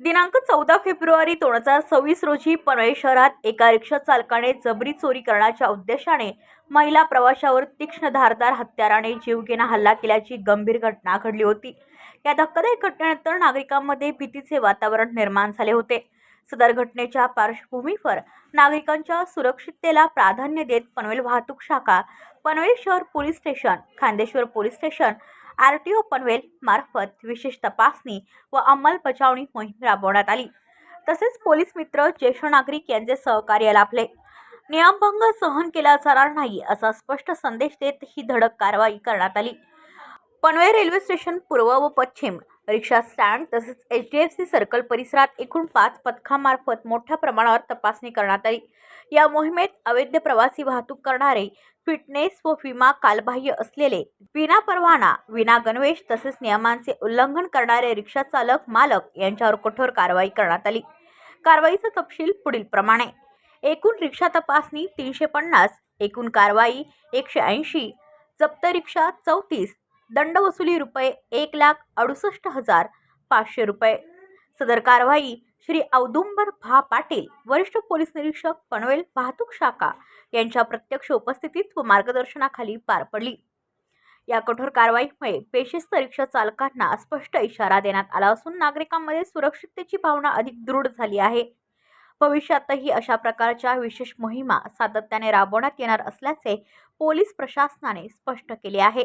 दिनांक चौदा फेब्रुवारी दोन हजार सव्वीस रोजी पनवेल शहरात एका रिक्षा चालकाने जबरी चोरी करण्याच्या उद्देशाने महिला प्रवाशावर तीक्ष्ण धारदार हत्याराने जीवघेणा हल्ला केल्याची गंभीर घटना घडली होती. या धक्कादायक घटनेनंतर नागरिकांमध्ये भीतीचे वातावरण निर्माण झाले होते. सदर घटनेच्या पार्श्वभूमीवर नागरिकांच्या सुरक्षिततेला प्राधान्य देत पनवेल वाहतूक शाखा पनवेल शहर police station Khandeshwar police station R T O Panvel मार्फत विशेष तपासणी व अंमलबजावणी मोहीम राबवण्यात आली. तसेच पोलीस मित्र ज्येष्ठ नागरिक यांचे सहकार्य लाभले. नियमभंग सहन केला जाणार नाही असा स्पष्ट संदेश देत ही धडक कारवाई करण्यात आली. पनवेल रेल्वे स्टेशन पूर्व व पश्चिम रिक्षा स्टँड तसेच H D F C circle परिसरात एकूण पाच पथकामार्फत मोठ्या प्रमाणावर तपासणी करण्यात आली. या मोहिमेत अवैध प्रवासी वाहतूक करणारे फिटनेस व विमा कालबाह्य असलेले विना परवाना विना गणवेश तसेच नियमांचे उल्लंघन करणारे रिक्षा चालक मालक यांच्यावर कठोर कारवाई करण्यात आली. कारवाईचा तपशील पुढील प्रमाणे. एकूण रिक्षा तपासणी तीनशे पन्नास एकूण कारवाई एकशे ऐंशी जप्त रिक्षा चौतीस दंडवसुली रुपये एक लाख अडुसष्ट हजार पाचशे रुपये. सदर कारवाई श्री औदुंबर भा पाटील वरिष्ठ पोलीस निरीक्षक पनवेल वाहतूक शाखा यांच्या प्रत्यक्ष उपस्थितीत व मार्गदर्शनाखाली पार पडली. या कठोर कारवाईमुळे पेशिस्त रिक्षा चालकांना स्पष्ट इशारा देण्यात आला असून नागरिकांमध्ये सुरक्षिततेची भावना अधिक दृढ झाली आहे. भविष्यातही अशा प्रकारच्या विशेष मोहिमा सातत्याने राबवण्यात येणार असल्याचे पोलीस प्रशासनाने स्पष्ट केले आहे.